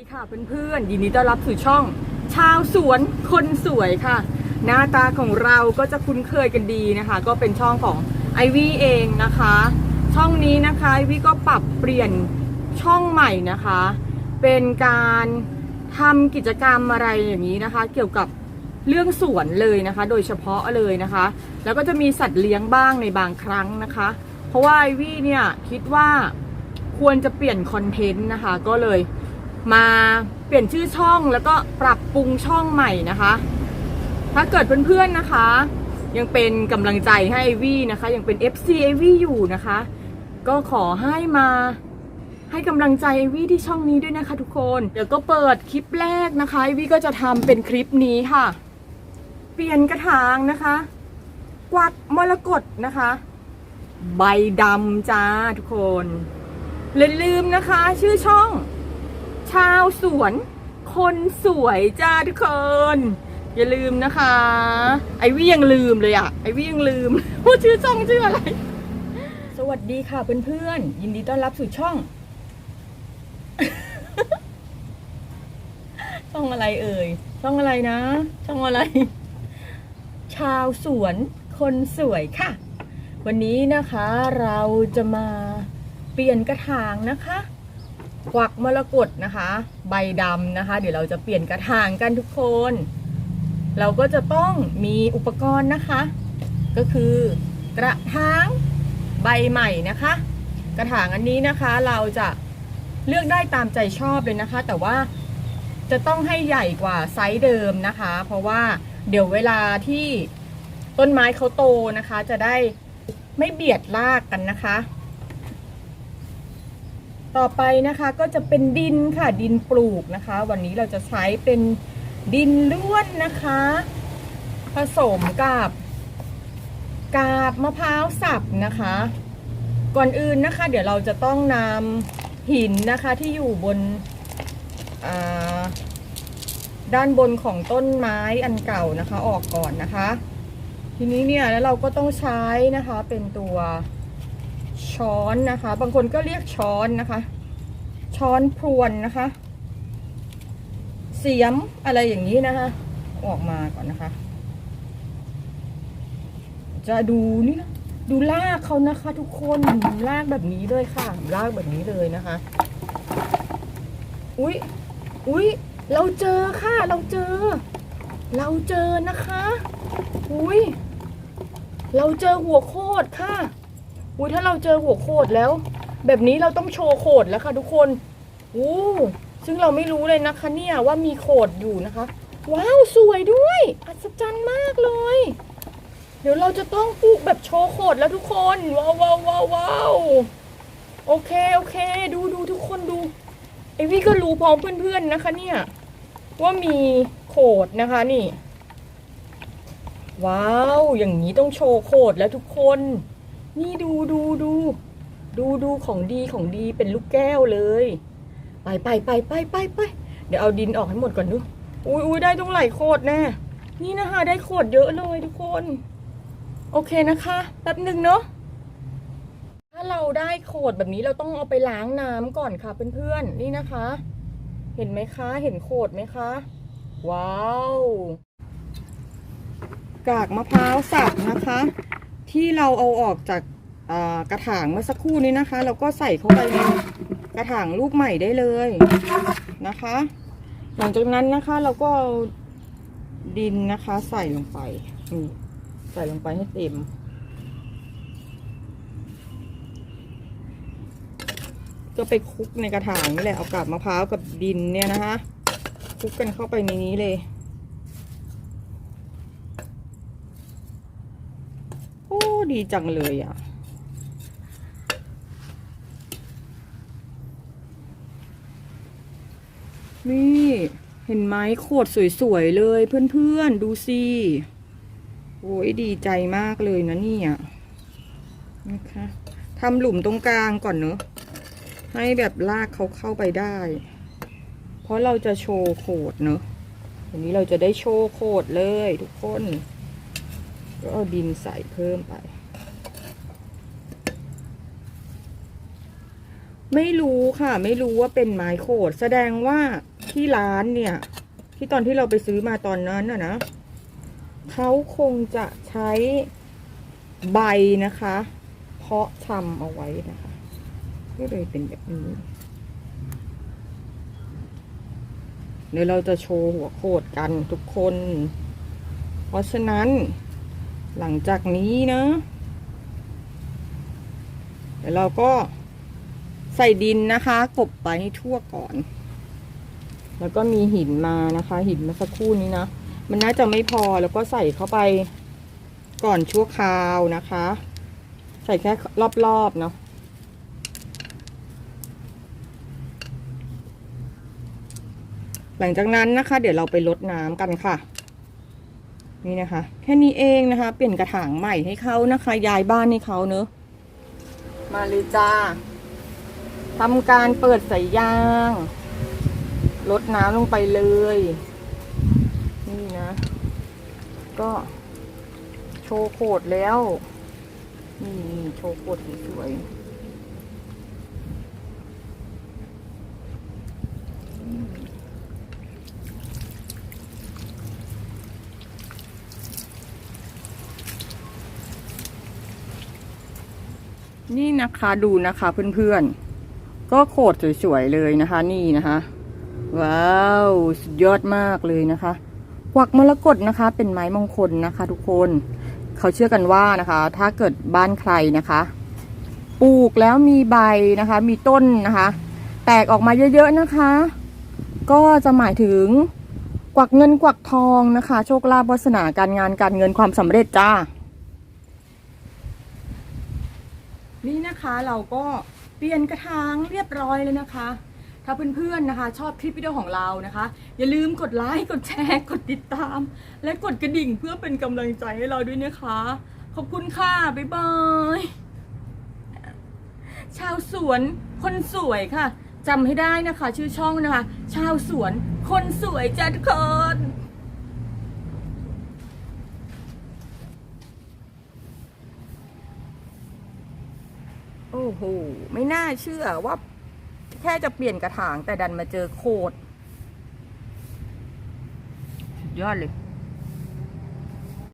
ดีค่ะเพื่อนๆยินดีต้อนรับสู่ช่อง ชาวสวนคนสวยค่ะ หน้าตาของเราก็จะคุ้นเคยกันดีนะคะ ก็เป็นช่องของไอวี่เองนะคะ ช่องนี้นะคะไอวี่ก็ปรับเปลี่ยนช่องใหม่นะคะ เป็นการทำกิจกรรมอะไรอย่างนี้นะคะ เกี่ยวกับเรื่องสวนเลยนะคะ โดยเฉพาะเลยนะคะ แล้วก็จะมีสัตว์เลี้ยงบ้างในบางครั้งนะคะ เพราะว่าไอวี่เนี่ยคิดว่าควรจะเปลี่ยนคอนเทนต์นะคะ ก็เลย มาเปลี่ยนชื่อช่องแล้วก็ปรับปรุงช่องใหม่นะคะ ถ้าเกิดเพื่อนๆนะคะ ยังเป็นกำลังใจให้วี่นะคะ ยังเป็น FC ไอวี่อยู่นะคะ ก็ขอให้มาให้กำลังใจไอวี่ที่ช่องนี้ด้วยนะคะ ทุกคน เดี๋ยวก็เปิดคลิปแรกนะคะไอวี่ก็จะทำเป็นคลิปนี้ค่ะ เปลี่ยนกระถางนะคะ กวักมรกตนะคะ ใบดำจ้าทุกคนอย่าลืมนะคะ ชื่อช่อง ชาวสวน คนสวยจ้าทุกคน อย่าลืมนะคะ ไอวี่ยังลืมเลยอะไอวี่ยังลืมว่าชื่อช่องชื่ออะไร สวัสดีค่ะเพื่อนๆยินดีต้อนรับสู่ช่อง ช่องอะไรเอ่ย ช่องอะไรนะ ช่องอะไร ชาวสวน คนสวยค่ะ วันนี้นะคะเราจะมาเปลี่ยนกระถางนะคะ กวักมรกตนะคะ ใบดำนะคะ เดี๋ยวเราจะเปลี่ยนกระถางกันทุกคน เราก็จะต้องมีอุปกรณ์นะคะ ก็คือกระถางใบใหม่นะคะ กระถางอันนี้นะคะเราจะเลือกได้ตามใจชอบเลยนะคะ แต่ว่าจะต้องให้ใหญ่กว่าไซส์เดิมนะคะ เพราะว่าเดี๋ยวเวลาที่ต้นไม้เขาโตนะคะ จะได้ไม่เบียดรากกันนะคะ ต่อไปนะคะก็จะเป็นดินค่ะดินปลูกนะคะ วันนี้เราจะใช้เป็นดินล้วนนะคะ ผสมกับกาบมะพร้าวสับนะคะ ก่อนอื่นนะคะ เดี๋ยวเราจะต้องนำหินนะคะที่อยู่บนด้านบนของต้นไม้อันเก่านะคะออกก่อนนะคะ ทีนี้เนี่ยแล้วเราก็ต้องใช้นะคะเป็นตัว ช้อนนะคะ บางคนก็เรียกช้อนนะคะ ช้อนพรวนนะคะ เสียมอะไรอย่างนี้นะคะ ออกมาก่อนนะคะ จะดูนี่นะดูลากเขานะคะ ทุกคนลากแบบนี้เลยค่ะ ลากแบบนี้เลยนะคะ อุ๊ยอุ๊ยเราเจอค่ะ เราเจอ เราเจอนะคะ อุ๊ยเราเจอหัวโคตรค่ะ อุ้ยถ้าเราเจอหัวโขดแล้ว แบบนี้เราต้องโชว์โขดแล้วค่ะทุกคนอู้ซึ่งเราไม่รู้เลยนะคะเนี่ยว่ามีโขดอยู่นะคะ ว้าวสวยด้วย อัศจรรย์มากเลย เดี๋ยวเราจะต้องปลูกแบบโชว์โขดแล้วทุกคนว้าวว้าวว้าววาวโอเคโอเค ดูดูทุกคนดูไอวี่ก็รู้พร้อมเพื่อนๆนะคะเนี่ยว่ามีโขดนะคะนี่ ว้าว อย่างนี้ต้องโชว์โขดแล้วทุกคน นี่ดูดูดูดูดูของดีของดีเป็นลูกแก้วเลย ไปไปไปไปไปไปเดี๋ยวเอาดินออกให้หมดก่อนดูอุ้ยอุ้ยได้ต้องไหลโคตรแน่นี่นะคะได้โคตรเยอะเลยทุกคน โอเคนะคะแป๊บหนึ่งเนาะถ้าเราได้โคตรแบบนี้เราต้องเอาไปล้างน้ำก่อนค่ะเพื่อนๆนี่นะคะ เห็นไหมคะเห็นโคตรไหมคะ ว้าว กากมะพร้าวสับนะคะ ที่เราเอาออกจากกระถางเมื่อสักครู่นี้นะคะ เราก็ใส่เข้าไปในกระถางลูกใหม่ได้เลยนะคะ หลังจากนั้นนะคะเราก็เอาดินนะคะ ใส่ลงไปนี่ใส่ลงไปให้เต็มก็ไปคลุกในกระถางนี่แหละเอากาบมะพร้าวกับดินเนี่ยนะคะคลุกกันเข้าไปในนี้เลย โอ้ ดีจังเลยอะ นี่เห็นไหมโคตรสวยๆเลยเพื่อนๆ ดูสิ โอ้ยดีใจมากเลยนะเนี่ยนะคะทำหลุมตรงกลางก่อนเนอะ ให้แบบลากเขาเข้าไปได้ เพราะเราจะโชว์โคดเนอะวันนี้เราจะได้โชว์โคดเลยทุกคน ก็เอาดินใส่เพิ่มไป ไม่รู้ค่ะ ไม่รู้ว่าเป็นไม้โขดแสดงว่าที่ร้านเนี่ย ที่ตอนที่เราไปซื้อมาตอนนั้นน่ะนะเขาคงจะใช้ใบนะคะ เพาะชำเอาไว้นะคะก็เลยเป็นแบบนี้เดี๋ยวเราจะโชว์หัวโขดกันทุกคน เพราะฉะนั้นหลังจากนี้นะเดี๋ยวเราก็ ใส่ดินนะคะ กบไปให้ทั่วก่อน แล้วก็มีหินมานะคะ หินมาสักครู่นี้นะ มันน่าจะไม่พอแล้วก็ใส่เข้าไปก่อนชั่วคราวนะคะ ใส่แค่รอบๆเนาะหลังจากนั้นนะคะ เดี๋ยวเราไปลดน้ำกันค่ะ นี่นะคะ แค่นี้เองนะคะ เปลี่ยนกระถางใหม่ให้เขานะคะ ย้ายบ้านให้เขาเนอะมาเลยจ้า ทำการเปิดสายยางลดน้ำลงไปเลย นี่นะ ก็โชว์โคดแล้ว นี่นโชว์โคดสวยๆนี่นะคะดูนะคะเพื่อนๆ ก็โคตรสวยๆเลยนะคะ นี่นะคะ ว้าวสุดยอดมากเลยนะคะกวักมรกตนะคะ เป็นไม้มงคลนะคะ ทุกคนเขาเชื่อกันว่านะคะ ถ้าเกิดบ้านใครนะคะ ปลูกแล้วมีใบนะคะ มีต้นนะคะ แตกออกมาเยอะๆนะคะ ก็จะหมายถึงกวักเงินกวักทองนะคะ โชคลาภวาสนาการงานการเงินความสำเร็จจ้า นี่นะคะเราก็ เปลี่ยนกระถางเรียบร้อยเลยนะคะ ถ้าเพื่อนๆนะคะ ชอบคลิปวิดีโอของเรานะคะ อย่าลืมกดไลค์กดแชร์กดติดตาม และกดกระดิ่งเพื่อเป็นกำลังใจให้เราด้วยนะคะ ขอบคุณค่ะ บ๊ายบายชาวสวนคนสวยค่ะจำให้ได้นะคะ ชื่อช่องนะคะ ชาวสวนคนสวยจ้าทุกคน โอ้โห ไม่น่าเชื่อว่า แค่จะเปลี่ยนกระถางแต่ดันมาเจอโคดสุดยอดเลย